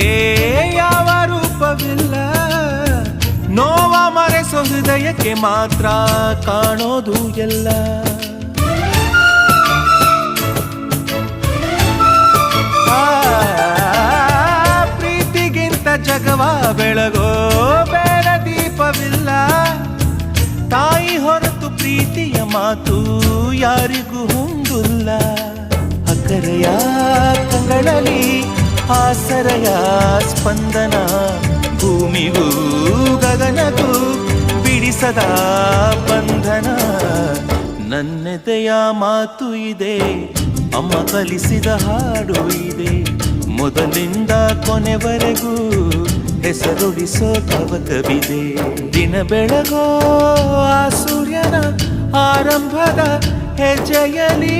ತಂಗಾಳಿಗೆ ಯಾವ ರೂಪವಿಲ್ಲ? ನೋವ ಮರೆಸೋ ಹೃದಯಕ್ಕೆ ಮಾತ್ರ ಕಾಣೋದು ಎಲ್ಲ. ಪ್ರೀತಿಗಿಂತ ಜಗವ ಬೆಳಗೋ ಬೇಡ ದೀಪವಿಲ್ಲ. ತಾಯಿ ಹೊರತು ಪ್ರೀತಿಯ ಮಾತು ಯಾರಿಗೂ ಹೊಂದಿಲ್ಲ ಅಕ್ಕರೆಯ ಕಂಗಳಲ್ಲಿ ಆಸರೆಯ ಸ್ಪಂದನ, ಭೂಮಿಗೂ ಗಗನಗೂ ಬಿಡಿಸದ ಬಂಧನ. ನನ್ನೆದೆಯ ಮಾತು ಇದೆ, ಅಮ್ಮ ಕಲಿಸಿದ ಹಾಡು ಇದೆ. ಮೊದಲಿಂದ ಕೊನೆವರೆಗೂ ಹೆಸರುಡಿಸೋ ತವಕವಿದೆ ದಿನ ಬೆಳಗೋ ಆ ಸೂರ್ಯನ ಆರಂಭದ ಹೆಜ್ಜೆಯಲಿ